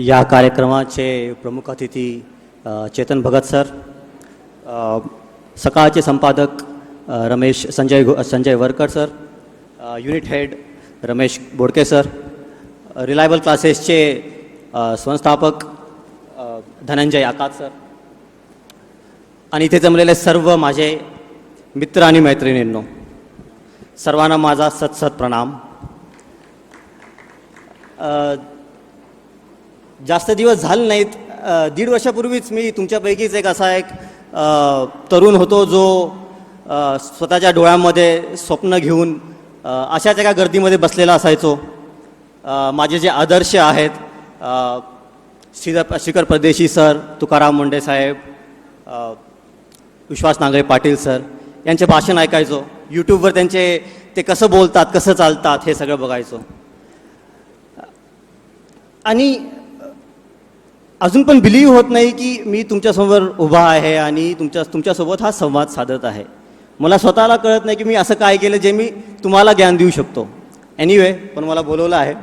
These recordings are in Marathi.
या कार्यक्रमाचे प्रमुख अतिथी चेतन भगत सर सकाळचे संपादक Ramesh Sanjay Sanjay Varkar sir unit head Ramesh Bodke sir reliable क्लासेसचे संस्थापक धनंजय आकात सर आणि इथे जमलेले सर्व माझे मित्र आणि मैत्रिणींनो सर्वांना माझा सतसत प्रणाम. जास्त दिवस झाले नाहीत. दीड वर्षापूर्वीच मी तुमच्यापैकीच एक असा एक तरुण होतो जो स्वतःच्या डोळ्यांमध्ये स्वप्न घेऊन अशाच एका गर्दीमध्ये बसलेला असायचो. माझे जे आदर्श आहेत श्रीधर शिखर परदेशी सर तुकाराम मुंडे साहेब विश्वास नांगरे पाटील सर यांचे भाषण ऐकायचो. यूट्यूबवर त्यांचे ते कसं बोलतात कसं चालतात हे सगळं बघायचो. आणि अजून पण बिलीव्ह होत नाही की मी तुमच्यासमोर उभा आहे आणि तुमच्या तुमच्यासोबत हा संवाद साधत आहे. मला स्वतःला कळत नाही की मी असं काय केलं जे मी तुम्हाला ज्ञान देऊ शकतो. एनिवे पण मला बोलवलं आहे.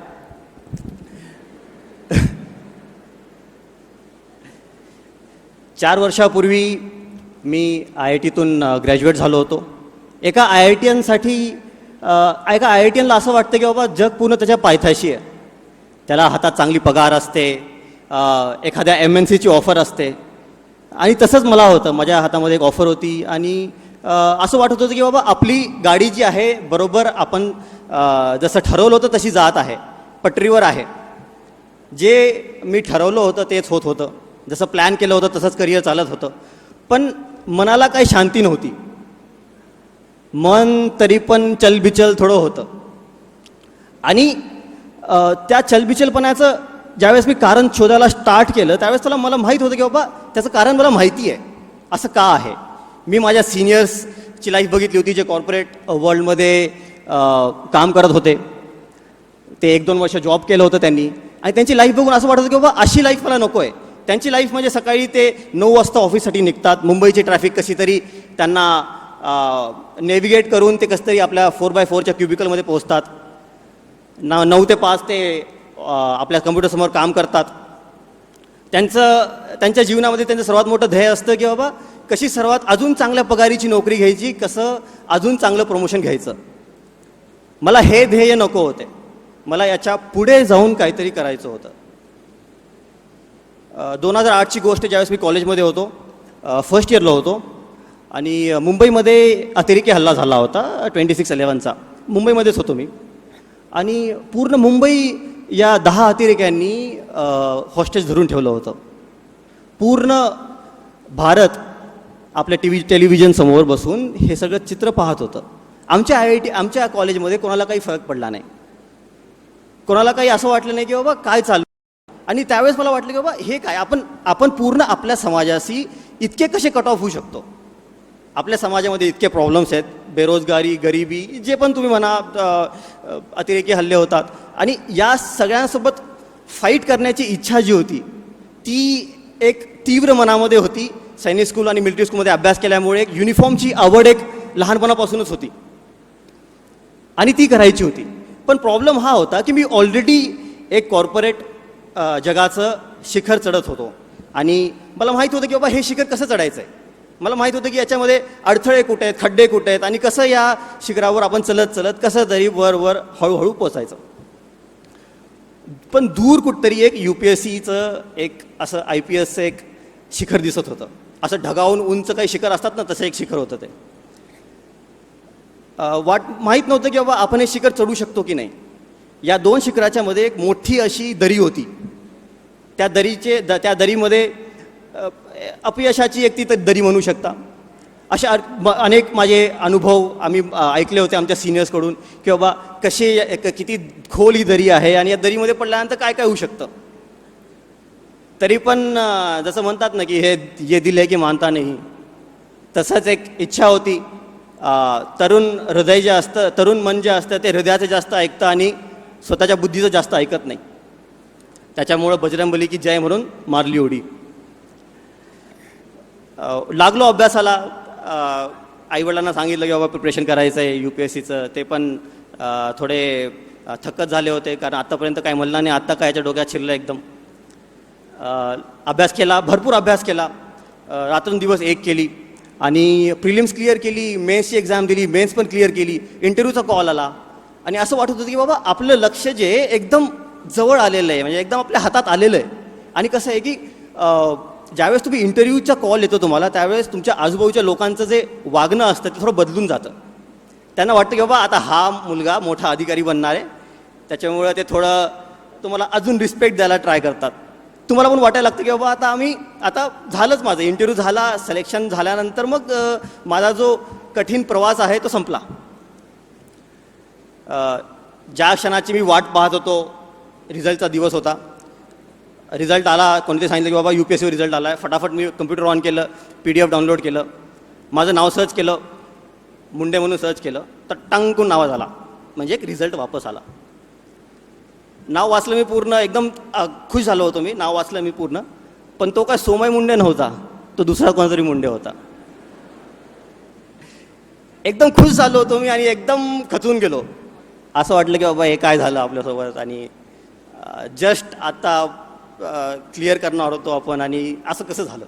चार वर्षापूर्वी मी आय आय टीतून ग्रॅज्युएट झालो होतो. एका आय आय टी एनसाठी एका आय आय टी एनला असं वाटतं की बाबा जग पूर्ण त्याच्या पायथ्याशी आहे. त्याला हातात चांगली पगार असते. एखाद्या एम एन सीची ऑफर असते. आणि तसंच मला होतं. माझ्या हातामध्ये एक ऑफर होती. आणि असं वाटत होतं की बाबा आपली गाडी जी आहे बरोबर आपण जसं ठरवलं होतं तशी जात आहे. पटरीवर आहे. जे मी ठरवलं होतं तेच होत होतं. जसं प्लॅन केलं होतं तसंच करिअर चालत होतं. पण मनाला काही शांती नव्हती. मन तरी पण चलबिचल थोडं होतं. आणि त्या चलबिचलपणाचं ज्यावेळेस मी कारण शोधायला स्टार्ट केलं त्यावेळेस त्याला मला माहीत होतं की बाबा त्याचं कारण मला माहिती आहे. असं का आहे? मी माझ्या सिनियर्सची लाईफ बघितली होती जे कॉर्पोरेट वर्ल्डमध्ये काम करत होते. ते एक दोन वर्ष जॉब केलं होतं त्यांनी. आणि त्यांची लाईफ बघून असं वाटत होतं की बाबा अशी लाईफ मला नको आहे. त्यांची लाईफ म्हणजे सकाळी ते नऊ वाजता ऑफिससाठी निघतात. मुंबईची ट्रॅफिक कशी तरी त्यांना नेव्हिगेट करून ते कसं तरी आपल्या फोर बाय फोरच्या क्युबिकलमध्ये पोहोचतात. ना नऊ ते पाच ते आपल्या कम्प्युटरसमोर काम करतात. त्यांचं त्यांच्या जीवनामध्ये त्यांचं सर्वात मोठं ध्येय असतं की बाबा कशी सर्वात अजून चांगल्या पगारीची नोकरी घ्यायची कसं अजून चांगलं प्रमोशन घ्यायचं. मला हे ध्येय नको होते. मला याच्यापुढे जाऊन काहीतरी करायचं होतं. दोन हजार आठची गोष्ट ज्यावेळेस मी कॉलेजमध्ये होतो फर्स्ट इयरला होतो आणि मुंबईमध्ये अतिरेकी हल्ला झाला होता ट्वेंटी सिक्स इलेवनचा मुंबईमध्येच होतो मी. आणि पूर्ण मुंबई या दहा अतिरेक्यांनी हॉस्टेज धरून ठेवलं होतं. पूर्ण भारत आपल्या टी व्ही टेलिव्हिजनसमोर बसून हे सगळं चित्र पाहत होतं. आमच्या आय आय टी आमच्या कॉलेजमध्ये कोणाला काही फरक पडला नाही. कोणाला काही असं वाटलं नाही की बाबा काय चालू आणि त्यावेळेस मला वाटलं की बाबा हे काय? आपण आपण पूर्ण आपल्या समाजाशी इतके कसे कट ऑफ होऊ शकतो? आपल्या समाजामध्ये इतके प्रॉब्लेम्स आहेत. बेरोजगारी गरिबी जे पण तुम्ही म्हणा अतिरेकी हल्ले होतात. आणि या सगळ्यांसोबत फाईट करण्याची इच्छा जी होती ती एक तीव्र मनामध्ये होती. सैनिक स्कूल आणि मिलिटरी स्कूलमध्ये अभ्यास केल्यामुळे एक युनिफॉर्मची आवड एक लहानपणापासूनच होती. आणि ती करायची होती. पण प्रॉब्लेम हा होता की मी ऑलरेडी एक कॉर्पोरेट जगाचं शिखर चढत होतो. आणि मला माहीत होतं की बाबा हे शिखर कसं चढायचं आहे मला माहीत होतं की याच्यामध्ये अडथळे कुठे आहेत खड्डे कुठे आहेत आणि कसं या शिखरावर आपण चलत चलत कसं तरी वर वर हळूहळू पोचायचं पण दूर कुठतरी एक यू पी एस सीचं एक असं आय पी एसचं एक शिखर दिसत होतं. असं ढगावून उंच काही शिखर असतात ना तसं एक शिखर होतं ते. वाट माहीत नव्हतं की बाबा आपण हे शिखर चढू शकतो की नाही. या दोन शिखराच्या मध्ये एक मोठी अशी दरी होती. त्या दरीचे द त्या दरीमध्ये अपयशाची एक ती तर दरी म्हणू शकता. अशा अनेक माझे अनुभव आम्ही ऐकले होते आमच्या सिनियर्सकडून की बाबा कसे एक- किती खोल ही दरी आहे आणि या दरीमध्ये पडल्यानंतर काय काय होऊ शकतं? तरी पण जसं म्हणतात ना की हे ये दिले की मानता नाही. तसंच एक इच्छा होती तरुण हृदय जे असतं तरुण मन जे असतं ते हृदयाचं जास्त ऐकतं आणि स्वतःच्या बुद्धीचं जास्त ऐकत नाही. त्याच्यामुळं बजरंगबली की जय म्हणून मारली उडी लागलो अभ्यासाला. आईवडिलांना सांगितलं की बाबा प्रिपरेशन करायचं आहे यू पी एस सीचं ते पण थोडे थकत थक्कच झाले होते कारण आत्तापर्यंत काय म्हणलं नाही. आत्ता कायच्या डोक्यात शिरलं एकदम. अभ्यास केला भरपूर अभ्यास केला. रात्रंदिवस एक केली. आणि प्रिलिम्स क्लिअर केली मेन्सची एक्झाम दिली मेन्स पण क्लिअर केली. इंटरव्ह्यूचा कॉल आला. आणि असं वाटत होतं की बाबा आपलं लक्ष जे एकदम जवळ आलेलं आहे म्हणजे एकदम आपल्या हातात आलेलं आहे. आणि कसं आहे की ज्यावेळेस तुम्ही इंटरव्ह्यूचा कॉल येतो तुम्हाला त्यावेळेस तुमच्या आजूबाजूच्या लोकांचं जे वागणं असतं ते थोडं बदलून जातं. त्यांना वाटतं की बाबा आता हा मुलगा मोठा अधिकारी बनणार आहे. त्याच्यामुळं ते थोडं तुम्हाला अजून रिस्पेक्ट द्यायला ट्राय करतात. तुम्हाला पण वाटायला लागतं की बाबा आता आम्ही आता झालंच माझं. इंटरव्ह्यू झाला सिलेक्शन झाल्यानंतर मग माझा जो कठीण प्रवास आहे तो संपला. ज्या क्षणाची मी वाट पाहत होतो रिझल्टचा दिवस होता. रिझल्ट आला कोणते सांगितलं की बाबा U P S C result आला आहे फटाफट मी कम्प्युटर ऑन केलं पी डी एफ डाउनलोड केलं. माझं नाव सर्च केलं मुंडे म्हणून सर्च केलं तर टंकून नावा झाला. म्हणजे एक रिझल्ट वापस आला. नाव वाचलं मी पूर्ण एकदम खुश झालो होतो मी. नाव वाचलं मी पूर्ण. पण तो काय सोमय मुंडे नव्हता. तो दुसरा कोणातरी मुंडे होता. एकदम खुश झालो होतो मी आणि एकदम खचून गेलो. असं वाटलं की बाबा हे काय झालं आपल्यासोबत आणि जस्ट आता क्लिअर करणार होतो आपण आणि असं कसं झालं?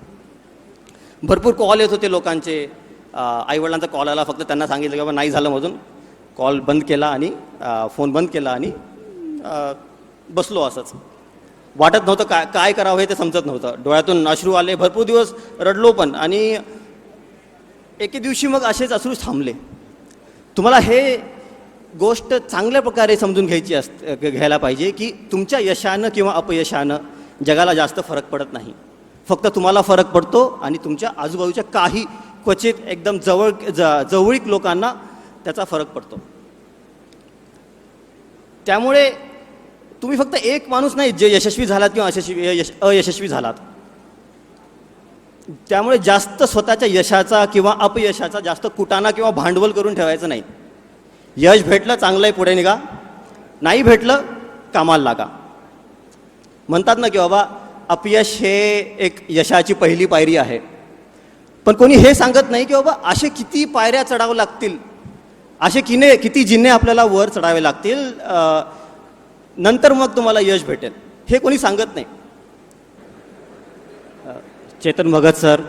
भरपूर कॉल येत होते लोकांचे. आईवडिलांचा कॉल आला फक्त त्यांना सांगितलं की बाबा नाही झालं मधून. कॉल बंद केला आणि फोन बंद केला आणि बसलो असंच. वाटत नव्हतं काय काय करावं हे ते समजत नव्हतं. डोळ्यातून अश्रू आले भरपूर दिवस रडलो पण आणि एके दिवशी मग असेच अश्रू थांबले. तुम्हाला हे गोष्ट चांगल्या प्रकारे समजून घ्यायची अस घ्यायला पाहिजे की तुमच्या यशानं किंवा अपयशानं जगाला जास्त फरक पडत नाही. फक्त तुम्हाला फरक पडतो आणि तुमच्या आजूबाजूच्या काही क्वचित एकदम जवळ ज जवळीक लोकांना त्याचा फरक पडतो. त्यामुळे तुम्ही फक्त एक माणूस नाही जे यशस्वी झालात किंवा अयशस्वी यश अयशस्वी झालात. त्यामुळे जास्त स्वतःच्या यशाचा किंवा अपयशाचा जास्त कुटाणा किंवा भांडवल करून ठेवायचं नाही. यश भेटलं चांगलं आहे पुढे निघा. नाही भेटलं कामाला लागा. म्हणतात ना की बाबा अपयश हे एक यशाची पहिली पायरी आहे. पण कोणी हे सांगत नाही की बाबा असे किती पायऱ्या चढावं लागतील? असे किने किती जिन्ने आपल्याला वर चढावे लागतील? नंतर मग तुम्हाला यश भेटेल. हे कोणी सांगत नाही. चेतन भगत सर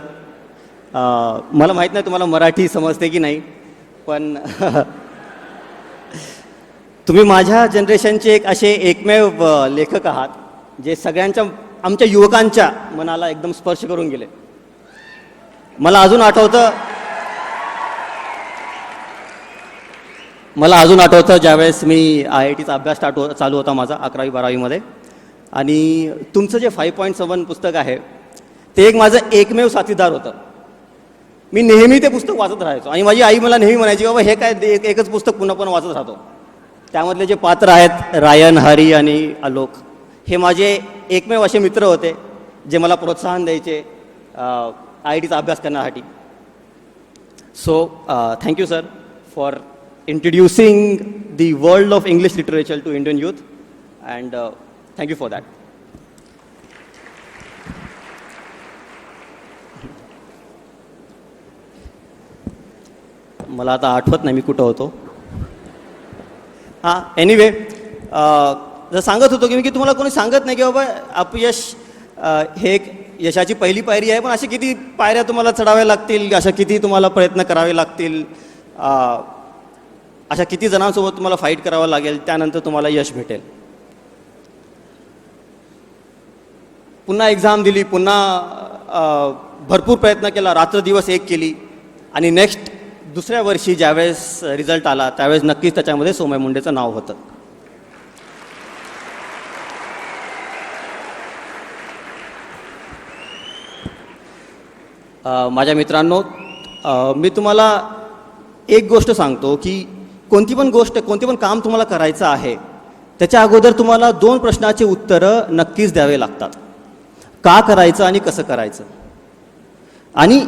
मला माहीत नाही तुम्हाला मराठी समजते की नाही पण तुम्ही माझ्या जनरेशनचे एक असे एकमेव लेखक आहात. जे सगळ्यांच्या आमच्या युवकांच्या मनाला एकदम स्पर्श करून गेले. मला अजून आठवतं मला अजून आठवतं ज्यावेळेस मी आय आय टीचा अभ्यास स्टार्ट हो चालू होता माझा अकरावी बारावीमध्ये आणि तुमचं जे फाईव्ह पॉईंट सेवन पुस्तक आहे ते एक माझं एकमेव साथीदार होतं. मी नेहमी ते पुस्तक वाचत राहायचो. आणि माझी आई मला नेहमी म्हणायची बाबा हे काय एक एकच पुस्तक पुन्हा पुन्हा वाचत राहतो. त्यामधले जे पात्र आहेत रायन हरी आणि आलोक हे माझे एकमेव असे मित्र होते जे मला प्रोत्साहन द्यायचे आय आय टीचा अभ्यास करण्यासाठी. So thank you sir for introducing the world of English literature to Indian youth and thank you for that मला आता आठवत नाही मी कुठं होतो. हां एनिवे जर सांगत होतो की मी की तुम्हाला कोणी सांगत नाही की बाबा अपयश हे एक यशाची पहिली पायरी आहे पण असे किती पायऱ्या तुम्हाला चढाव्या लागतील अशा किती तुम्हाला प्रयत्न करावे लागतील अशा किती जणांसोबत तुम्हाला फाईट करावं लागेल त्यानंतर तुम्हाला यश भेटेल. पुन्हा एक्झाम दिली पुन्हा भरपूर प्रयत्न केला रात्र दिवस एक केली आणि नेक्स्ट दुसऱ्या वर्षी ज्यावेळेस रिझल्ट आला त्यावेळेस नक्कीच त्याच्यामध्ये सोमय मुंडेचं नाव होतं. माझ्या मित्रांनो मी तुम्हाला एक गोष्ट सांगतो की कोणती पण गोष्ट कोणते पण काम तुम्हाला करायचं आहे त्याच्या अगोदर तुम्हाला दोन प्रश्नाचे उत्तरं नक्कीच द्यावे लागतात. का करायचं आणि कसं करायचं? आणि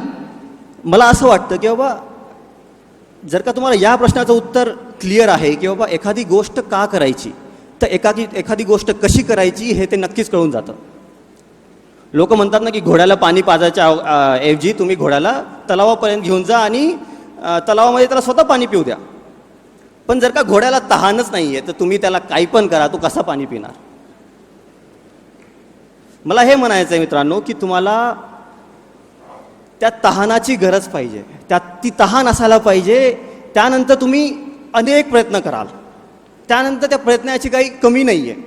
मला असं वाटतं की बाबा जर का तुम्हाला या प्रश्नाचं उत्तर क्लिअर आहे की बाबा एखादी गोष्ट का करायची तर एखादी एखादी गोष्ट कशी करायची हे ते नक्कीच कळून जातं. लोक म्हणतात ना की घोड्याला पाणी पाजायच्या ऐवजी तुम्ही घोड्याला तलावापर्यंत घेऊन जा आणि तलावामध्ये त्याला स्वतः पाणी पिऊ द्या. पण जर का घोड्याला तहानच नाही आहे तर तुम्ही त्याला काही पण करा तो कसा पाणी पिणार? मला हे म्हणायचं आहे मित्रांनो की तुम्हाला त्या तहानाची गरज पाहिजे. त्यात ती तहान असायला पाहिजे त्यानंतर तुम्ही अनेक प्रयत्न कराल. त्यानंतर त्या प्रयत्नाची काही कमी नाही आहे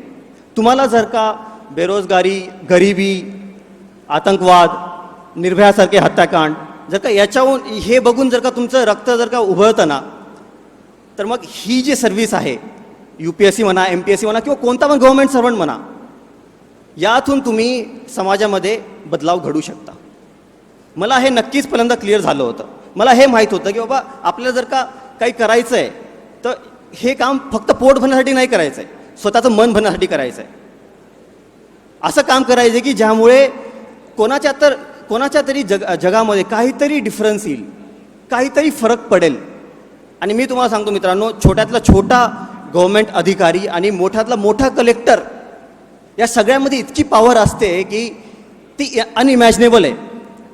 तुम्हाला जर का बेरोजगारी गरिबी आतंकवाद निर्भयासारखे हत्याकांड जर का याच्याहून हे बघून जर का तुमचं रक्त जर का उभळतं ना तर मग ही जी सर्व्हिस आहे यू पी एस सी म्हणा एम पी एस सी म्हणा किंवा कोणता पण गव्हर्नमेंट सर्वंट म्हणा यातून तुम्ही समाजामध्ये बदलाव घडू शकता. मला हे नक्कीच पहिल्यांदा क्लिअर झालं होतं. मला हे माहीत होतं की बाबा आपल्याला जर का काही करायचं आहे तर हे काम फक्त पोट भरण्यासाठी नाही करायचं आहे स्वतःचं मन भरण्यासाठी करायचं आहे असं काम करायचं की ज्यामुळे कोणाच्या तर कोणाच्या तरी जग जगामध्ये काहीतरी डिफरन्स येईल. काहीतरी फरक पडेल. आणि मी तुम्हाला सांगतो मित्रांनो छोट्यातला छोटा गव्हर्मेंट अधिकारी आणि मोठ्यातला मोठा कलेक्टर या सगळ्यामध्ये इतकी पॉवर असते की ती अनइमॅजिनेबल आहे.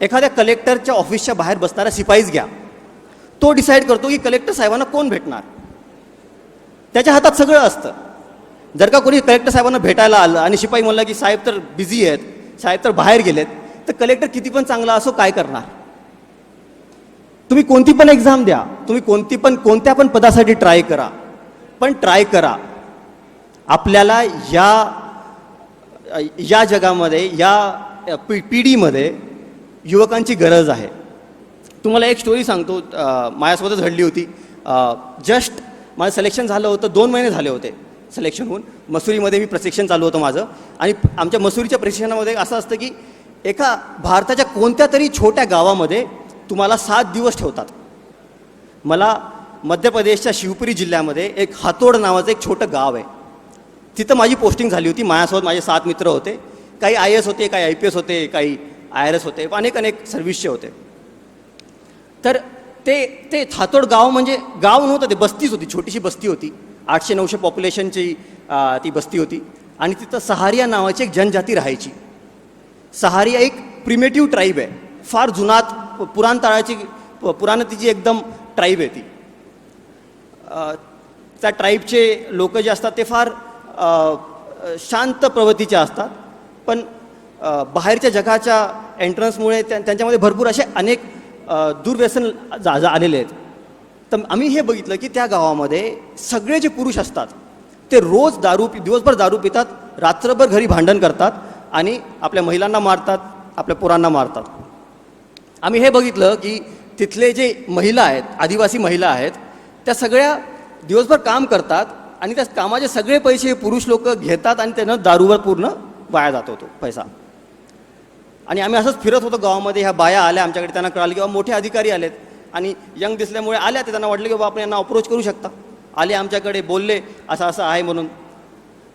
एखाद्या कलेक्टरच्या ऑफिसच्या बाहेर बसणारा शिपाईच घ्या. तो डिसाईड करतो की कलेक्टर साहेबांना कोण भेटणार? त्याच्या हातात सगळं असतं. जर का कोणी कलेक्टर साहेबांना भेटायला आलं आणि शिपाई म्हणलं की साहेब तर बिझी आहेत साहेब तर बाहेर गेलेत तर कलेक्टर किती पण चांगला असो काय करणार? तुम्ही कोणती पण एक्झाम द्या तुम्ही कोणती पण कोणत्या पण पदासाठी ट्राय करा. पण ट्राय करा. आपल्याला या या जगामध्ये या पि पिढीमध्ये युवकांची गरज आहे. तुम्हाला एक स्टोरी सांगतो माझ्यासोबतच घडली होती. जस्ट माझं सिलेक्शन झालं होतं दोन महिने झाले होते सिलेक्शन होऊन. मसुरीमध्ये मी प्रशिक्षण चालू होतं माझं. आणि आमच्या मसुरीच्या प्रशिक्षणामध्ये असं असतं की एका भारताच्या कोणत्या तरी छोट्या गावामध्ये तुम्हाला सात दिवस ठेवतात. मला मध्य प्रदेशच्या शिवपुरी जिल्ह्यामध्ये एक हातोड नावाचं एक छोटं गाव आहे. तिथं माझी पोस्टिंग झाली होती. माझ्यासोबत माझे सात मित्र होते. काही आय एस होते काही आय पी एस होते काही आय आर एस होते. अनेक अनेक सर्व्हिसचे होते. तर ते ते थातोड गाव म्हणजे गाव नव्हतं ते बस्तीच होती छोटीशी बस्ती होती. आठशे नऊशे पॉप्युलेशनची ती बस्ती होती. आणि तिथं सहारिया नावाची एक जनजाती राहायची. सहारिया एक प्रिमेटिव्ह ट्राईब आहे. फार जुनात पुराणकाळाची पुराणतीची एकदम ट्राईब आहे ती. त्या ट्राईबचे लोक जे असतात ते फार शांत प्रवृत्तीचे असतात. पण बाहेरच्या जगाच्या एंट्रन्समुळे त्यांच्यामध्ये भरपूर असे अनेक दुर्व्यसन जा- आलेले आहेत. तर आम्ही हे बघितलं की त्या गावामध्ये सगळे जे पुरुष असतात ते रोज दारू पि दिवसभर दारू पितात रात्रभर घरी भांडण करतात आणि आपल्या महिलांना मारतात आपल्या पोरांना मारतात. आम्ही हे बघितलं की तिथले जे महिला आहेत आदिवासी महिला आहेत त्या सगळ्या दिवसभर काम करतात आणि त्या कामाचे सगळे पैसे पुरुष लोक घेतात आणि त्यांना दारूवर पूर्ण वाया जातो तो पैसा. आणि आम्ही असंच फिरत होतो गावामध्ये ह्या बाया आल्या आमच्याकडे त्यांना कळालं की मोठे अधिकारी आलेत. आणि यंग दिसल्यामुळे आल्या ते त्यांना वाटलं की बाबा आपण यांना अप्रोच करू शकता. आले आमच्याकडे बोलले असं असं आहे म्हणून.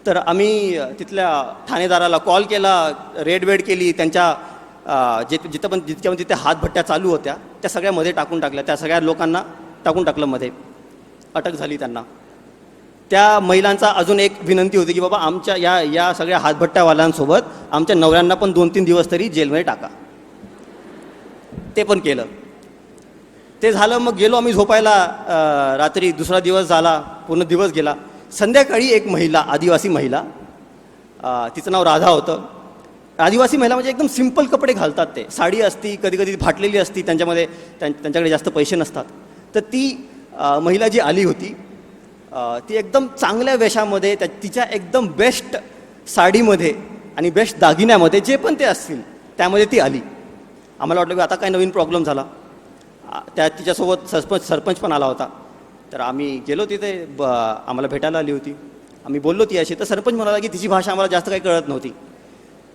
तर आम्ही तिथल्या ठाणेदाराला कॉल केला रेड वेड केली त्यांच्या जे जिथं पण जितक्या पण तिथे हातभट्ट्या चालू होत्या त्या सगळ्या मध्ये टाकून टाकल्या. त्या सगळ्या लोकांना टाकून टाकलं मध्ये. अटक झाली त्यांना. त्या महिलांचा अजून एक विनंती होती की बाबा आमच्या या या सगळ्या हातभट्ट्यावाल्यांसोबत आमच्या नवऱ्यांना पण दोन तीन दिवस तरी जेलमध्ये टाका. ते पण केलं. ते झालं मग गेलो आम्ही झोपायला रात्री दुसरा दिवस झाला पूर्ण दिवस गेला. संध्याकाळी एक महिला आदिवासी महिला तिचं नाव राधा होतं. आदिवासी महिला म्हणजे एकदम सिंपल कपडे घालतात ते. साडी असती कधी कधी फाटलेली असती त्यांच्यामध्ये त्यांच्याकडे जास्त पैसे नसतात. तर ती महिला जी आली होती ती एकदम चांगल्या वेशामध्ये त्या तिच्या एकदम बेस्ट साडीमध्ये आणि बेस्ट दागिन्यामध्ये जे पण ते असतील त्यामध्ये ती आली. आम्हाला वाटलं की आता काय नवीन प्रॉब्लेम झाला. त्या तिच्यासोबत सरपंच सरपंच पण आला होता. तर आम्ही गेलो तिथे ब आम्हाला भेटायला आली होती. आम्ही बोललो ती अशी तर सरपंच म्हणाला की तिची भाषा आम्हाला जास्त काही कळत नव्हती.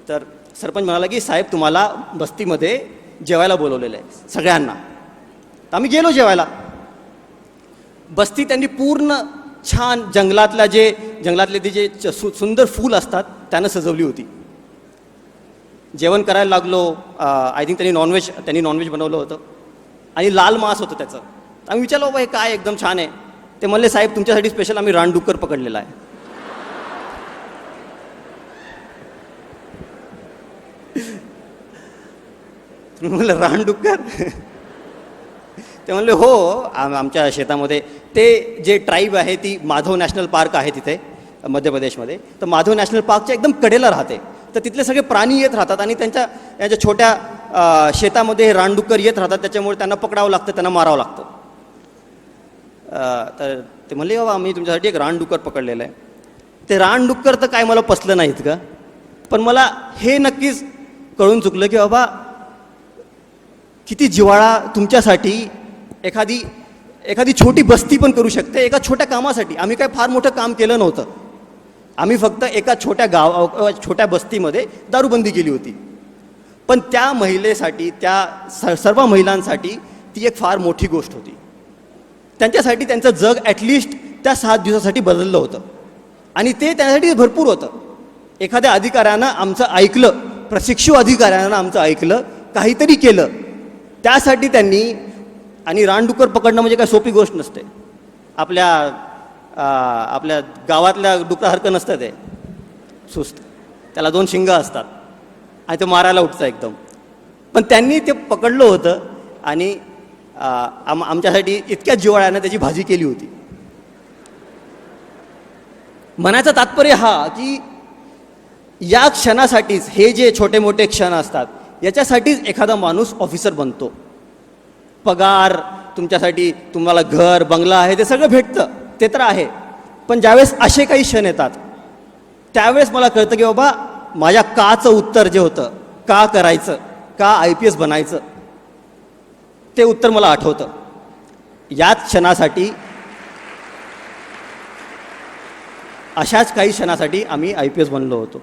तर सरपंच म्हणाला की साहेब तुम्हाला बस्तीमध्ये जेवायला बोलवलेलं आहे सगळ्यांना. तर आम्ही गेलो जेवायला. बस्ती त्यांनी पूर्ण छान जंगलातल्या जे जंगलातले ते जे च- सु सुंदर फूल असतात त्यानं सजवली होती. जेवण करायला लागलो आय थिंक त्यांनी नॉनव्हेज त्यांनी नॉनव्हेज बनवलं होतं. आणि लाल मांस होतं त्याचं. आम्ही विचारलं बाबा हे काय एकदम छान आहे. ते म्हणले साहेब तुमच्यासाठी स्पेशल आम्ही रानडुक्कर पकडलेला आहे. म्हणलं रानडुक्कर? ते म्हणले हो आम आमच्या शेतामध्ये ते जे ट्राईब आहे ती माधव नॅशनल पार्क आहे तिथे मध्य प्रदेशमध्ये. तर माधव नॅशनल पार्कच्या एकदम कडेला राहते. तर तिथले सगळे प्राणी येत राहतात आणि त्यांच्या यांच्या छोट्या शेतामध्ये हे रानडुक्कर येत राहतात त्याच्यामुळे त्यांना पकडावं लागतं त्यांना मारावं लागतं. तर ते म्हणले बाबा आम्ही तुमच्यासाठी एक रानडुक्कर पकडलेलं आहे. ते रानडुक्कर तर काय मला पसलं नाहीत का पण मला हे नक्कीच कळून चुकलं की बाबा किती जिव्हाळा तुमच्यासाठी एखादी एखादी छोटी बस्ती पण करू शकते एका छोट्या कामासाठी. आम्ही काय फार मोठं काम केलं नव्हतं. आम्ही फक्त एका छोट्या गाव छोट्या बस्तीमध्ये दारूबंदी केली होती. पण त्या महिलेसाठी त्या स सर्व महिलांसाठी ती एक फार मोठी गोष्ट होती. त्यांच्यासाठी त्यांचं जग ॲटलिस्ट त्या सात दिवसासाठी बदललं होतं. आणि ते त्यासाठी भरपूर होतं. एखाद्या अधिकाऱ्यानं आमचं ऐकलं प्रशिक्षू अधिकाऱ्यानं आमचं ऐकलं काहीतरी केलं. त्यासाठी त्यांनी आणि रानडुकर पकडणं म्हणजे काय सोपी गोष्ट नसते. आपल्या आपल्या गावातल्या डुकरासारखं नसतं ते. सुस्त. त्याला दोन शिंगं असतात. आणि तो मारायला उठतं एकदम. पण त्यांनी ते पकडलं होतं आणि आम आमच्यासाठी इतक्या जिवाळ्यानं त्याची भाजी केली होती. म्हणायचं तात्पर्य हा की या क्षणासाठीच हे जे छोटे मोठे क्षण असतात याच्यासाठीच एखादा माणूस ऑफिसर बनतो. पगार तुमच्यासाठी तुम्हाला घर बंगला आहे ते सगळं भेटतं. ते तर आहे. पण ज्यावेळेस असे काही क्षण येतात त्यावेळेस मला कळतं की बाबा माझ्या काचं उत्तर जे होतं का करायचं का आय पी एस बनायचं ते उत्तर मला आठवतं. याच क्षणासाठी अशाच काही क्षणासाठी आम्ही आय पी एस बनलो होतो.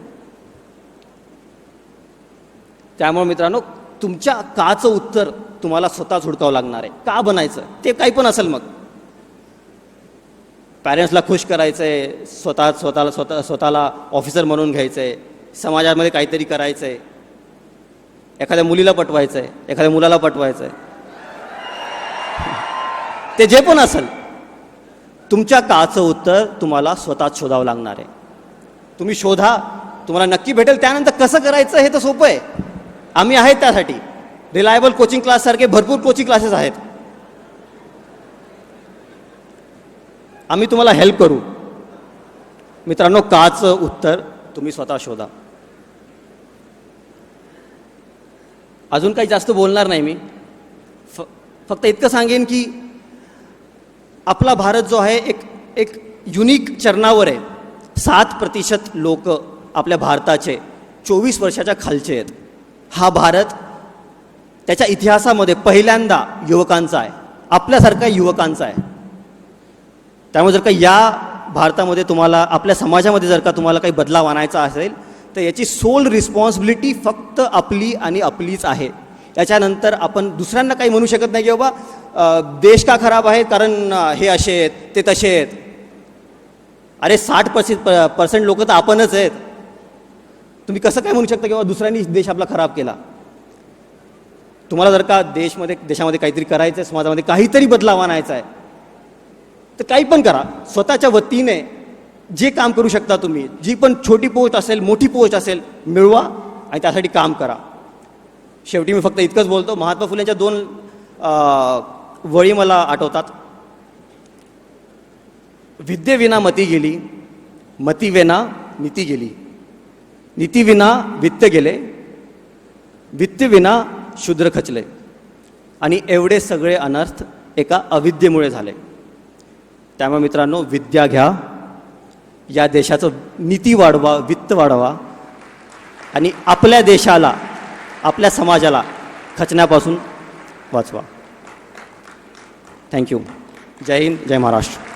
त्यामुळे मित्रांनो तुमच्या काचं उत्तर तुम्हाला स्वतःच हुडकावं लागणार आहे. का बनायचं? ते काही पण असेल मग. पॅरेंट्सला खुश करायचं आहे स्वतः स्वतःला स्वतः स्वतःला ऑफिसर म्हणून घ्यायचं आहे समाजामध्ये काहीतरी करायचं आहे एखाद्या मुलीला पटवायचं आहे एखाद्या मुलाला पटवायचं आहे ते जे पण असेल तुमच्या काचं उत्तर तुम्हाला स्वतःच शोधावं लागणार आहे. तुम्ही शोधा तुम्हाला नक्की भेटेल. त्यानंतर कसं करायचं हे तर सोपं आहे. आम्ही आहेत त्यासाठी. रिलायबल कोचिंग क्लाससारखे भरपूर कोचिंग क्लासेस आहेत. आम्ही तुम्हाला हेल्प करू. मित्रांनो काचं उत्तर तुम्ही स्वतः शोधा. अजून काही जास्त बोलणार नाही मी. फ फक्त इतकं सांगेन की आपला भारत जो आहे एक एक युनिक चरणावर आहे. सात प्रतिशत लोक आपल्या भारताचे चोवीस वर्षाच्या खालचे आहेत. हा भारत त्याच्या इतिहासामध्ये पहिल्यांदा युवकांचा आहे. आपल्यासारखा युवकांचा आहे. त्यामुळे जर का या भारतामध्ये तुम्हाला आपल्या समाजामध्ये जर का तुम्हाला काही बदलाव आणायचा असेल तर याची सोल रिस्पॉन्सिबिलिटी फक्त आपली आणि आपलीच आहे. याच्यानंतर आपण दुसऱ्यांना काही म्हणू शकत नाही की बाबा देश का खराब आहे? कारण हे असे आहेत ते तसे आहेत. अरे साठ पर्सेंट पर्सेंट लोक तर आपणच आहेत. तुम्ही कसं काय म्हणू शकता की बाबा दुसऱ्यांनी देश आपला खराब केला? तुम्हाला जर का देशमध्ये देशामध्ये काहीतरी करायचं आहे समाजामध्ये काहीतरी बदलाव आणायचा आहे तर काही पण करा. स्वतःच्या वतीने जे काम करू शकता तुम्ही जी पण छोटी पोस्ट असेल मोठी पोस्ट असेल मिळवा आणि त्यासाठी काम करा. शेवटी मी फक्त इतकंच बोलतो महात्मा फुलेंच्या दोन वळी मला आठवतात. विद्येविना मती गेली मतीविना नीती गेली. नीतीविना वित्त गेले वित्तविना शूद्र खचले. आणि एवढे सगळे अनर्थ एका अविद्येमुळे झाले. त्यामुळे मित्रांनो विद्या घ्या या देशाचं नीती वाढवा वित्त वाढवा. आणि आपल्या देशाला आपल्या समाजाला खचण्यापासून वाचवा. थँक्यू जय हिंद जय महाराष्ट्र.